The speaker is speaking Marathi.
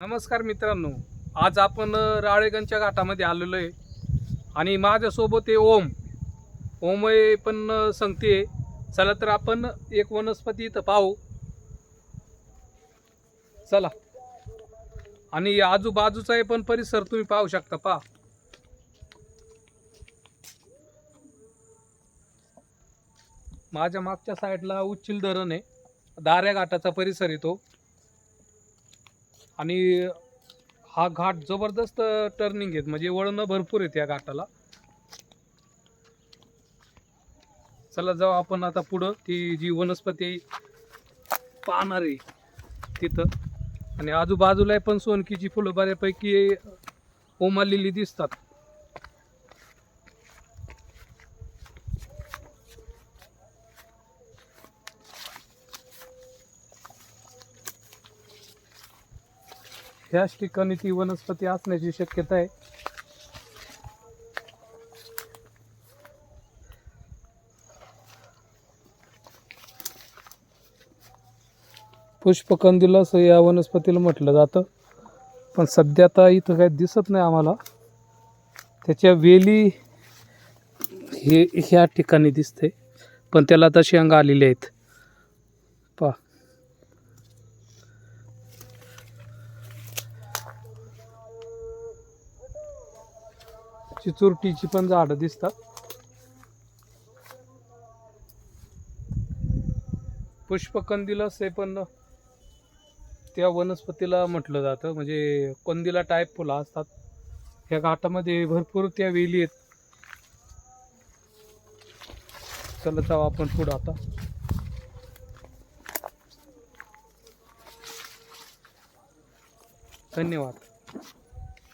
नमस्कार मित्रांनो आज आपण राळेगणच्या घाटामध्ये आलेलो आहे. आणि माझ्यासोबत आहे ओम. ओम हे पण सांगते चला तर आपण एक वनस्पती इथं पाहू. चला. आणि आजूबाजूचा पण परिसर तुम्ही पाहू शकता पहा. माझ्या मागच्या साईडला उच्चिल धरण आहे. दाऱ्या घाटाचा परिसर येतो आणि हा घाट जबरदस्त टर्निंग आहेत. म्हणजे वळणं भरपूर आहेत या घाटाला. चला जाऊ आपण आता पुढं. ती जी वनस्पती पाहणार आहे तिथं. आणि आजूबाजूला पण सोनकीची फुलं बऱ्यापैकी ओमालेली दिसतात. ह्याच ठिकाणी ती वनस्पती असण्याची शक्यता आहे. पुष्पकंदील असं या वनस्पतीला म्हटलं जातं. पण सध्या आता इथं काही दिसत नाही आम्हाला. त्याच्या वेली हे ह्या ठिकाणी दिसते. पण त्याला आता शेंगा आलेल्या आहेत पहा चिचुरटीची पण झाडं दिसतात. पुष्पकंदील हे पण त्या वनस्पतीला म्हटलं जातं. म्हणजे कंदिला टाईप फुलं असतात. ह्या घाटामध्ये भरपूर त्या वेली आहेत. चला जाऊ आपण पुढं आता. धन्यवाद.